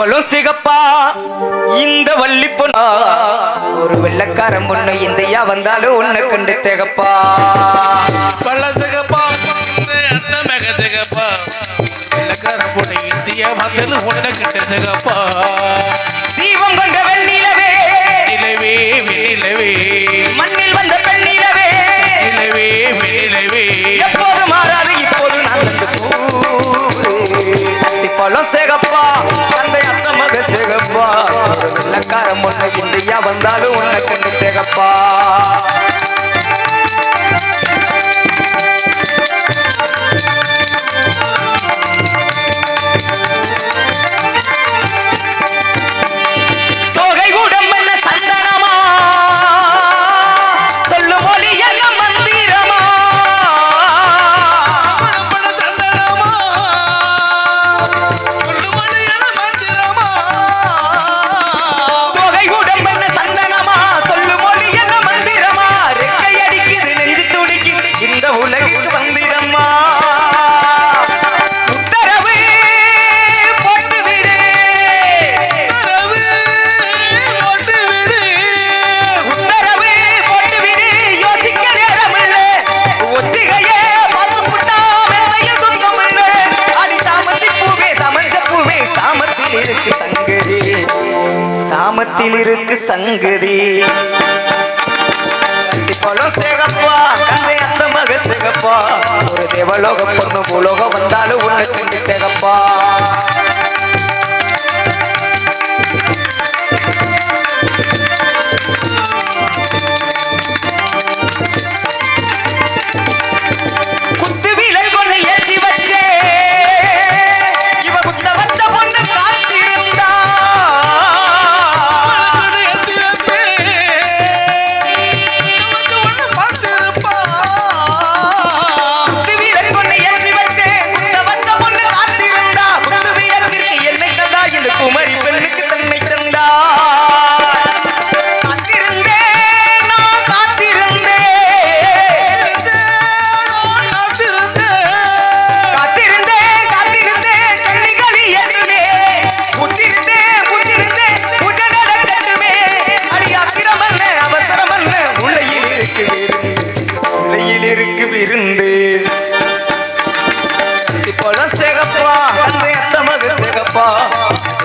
பழம் சிகப்பா இந்த வள்ளி பொண்ணா. ஒரு வெள்ளக்காரன் பொண்ணு இந்தியா வந்தாலும் உன்னை கண்டு திகப்பா. பள்ள சிகப்பா அந்த மெக சிகப்பா வெள்ளக்காரன் பொண்ணு இந்தியா வந்தது உன்னை கண்டு சிகப்பா தீபம் பணக்காரம் ஒண்ணு இந்தியா வந்தாலும் உன்னை கண்டு திகப்பா. சாமத்தில் இருக்கு சங்கதி. பழம் சேகப்பா கந்தை அந்த மக சேகப்பா. ஒரு தேவலோக பொண்ணு பூலோகம் வந்தாலும் உன்னை கண்டு சேகப்பா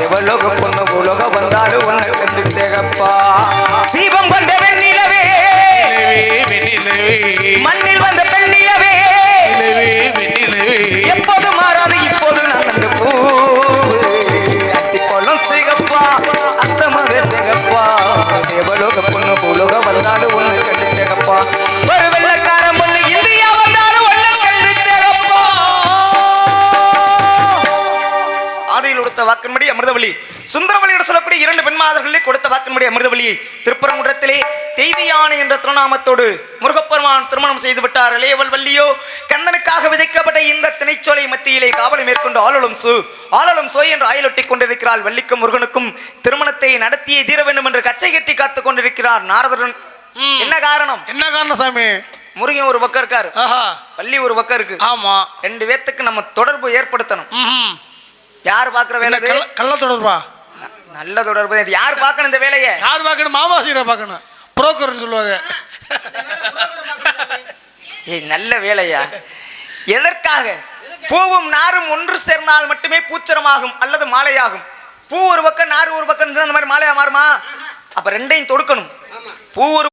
எவ்வளோக பொண்ணு உலக வந்தாலும் உன்னை கண்டு தேகப்பா. தீபம் கொண்ட வெண்ணிலவே. மண்ணில் வந்த பெண்ணிலவே. எப்போது மாறாது இப்போது நான் அந்த பூ. அத்திப்பழம் சிகப்பா அத்தமக சிகப்பா. தேவலோக பொண்ணு பூலோக வந்தாலும் ஒண்ணு கண்டு தேகப்பா. ஆதியில் கொடுத்த வாக்கின்படி அமிர்தவழி சுந்தரவழியோடு சொல்லக்கூடிய இரண்டு பெண்மாதர்களே கொடுத்த வாக்கின்படி அமிர்தவழியை திருப்பரங்குன்றத்திலே தெய்வியானை என்ற திருநாமத்தோடு முருகப்பெருமான் திருமணம் செய்து விட்டார் இளையவள் வள்ளியோ கந்தனுக்காக விதைக்கப்பட்ட இந்த திணைச்சோலை மத்தியிலே காவலை மேற்கொண்டு ஆளும் சு ஆளும் சோய் என்று ஆயுளொட்டி கொண்டிருக்கிறாள் வள்ளிக்கும் முருகனுக்கும். திருமணத்தை நடத்தியே தீர வேண்டும் என்று கச்சை கட்டி காத்துக் கொண்டிருக்கிறார் நாரதரன். என்ன காரணம்? என்ன காரணம் சாமி? முருகன் ஒரு பக்கம் இருக்காரு. வள்ளி ஒரு பக்கம் இருக்கு. ஆமா. ரெண்டு பேத்துக்கு நம்ம தொடர்பு ஏற்படுத்தணும். யார் பாக்குற வேலை? கள்ள- தொடர்பா? நல்ல தொடர்பு யார் பார்க்கணும் இந்த வேலையை? யார் பார்க்கணும்? மாமா சீரை பார்க்கணும். புரோக்கர்னு சொல்லுவாங்க. ஏய் நல்ல வேலையா? எதற்காக? பூவும் நாரும் ஒன்று சேர்ந்தால் மட்டுமே பூச்சரமாகும் அல்லது மாலையாகும். பூ ஒரு பக்கம் நாறு ஒரு பக்கம் அந்த மாதிரி மாலையா மாறுமா? அப்ப ரெண்டையும் தொடுக்கணும். பூ ஒரு